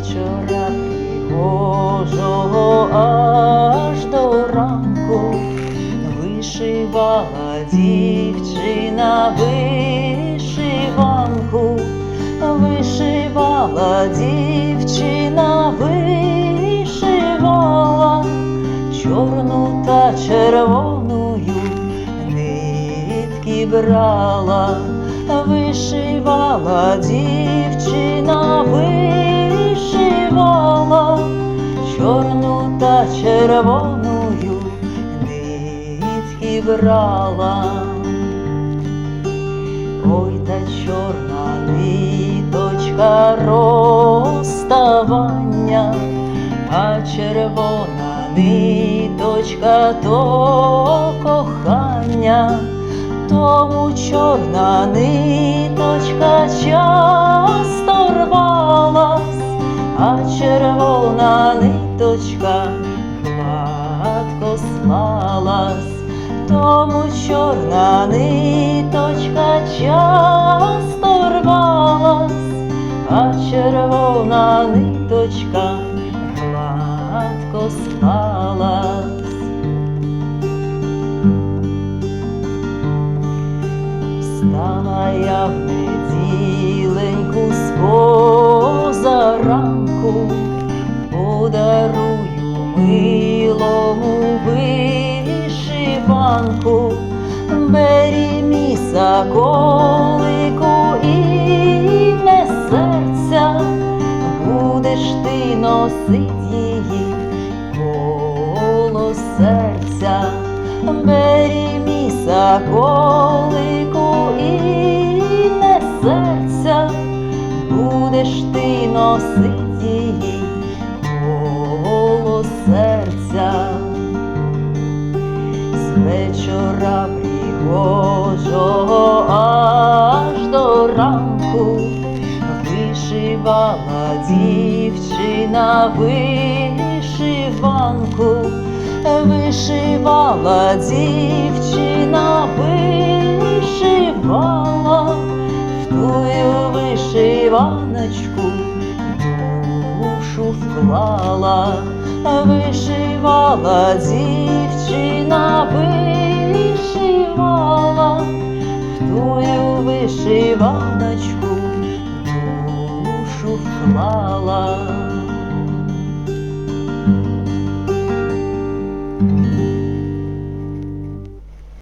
вечора. Пригожого аж до ранку. Вишивала дівчина вишиванку, вишивала дівчина, вишивала чорну та червоною нитки брала, вишивала дівчина, вишивала червоною нитки брала. Ой, та чорна ниточка розставання, а червона ниточка то кохання, тому чорна ниточка часто рвалась, а червона ниточка гладко слалась. Тому чорна ниточка часто рвалась, а червона ниточка гладко спалась. Встала я в неділеньку з вишиванку, бері міса колику і не серця, будеш ти носить її коло серця, бері міса колику і не серця, будеш ти носить її вечора пригожого аж до ранку вишивала дівчина вишиванку, вишивала дівчина, вишивала в тую вишиваночку. Душу вклала, вишивала дівчина, вишиваночку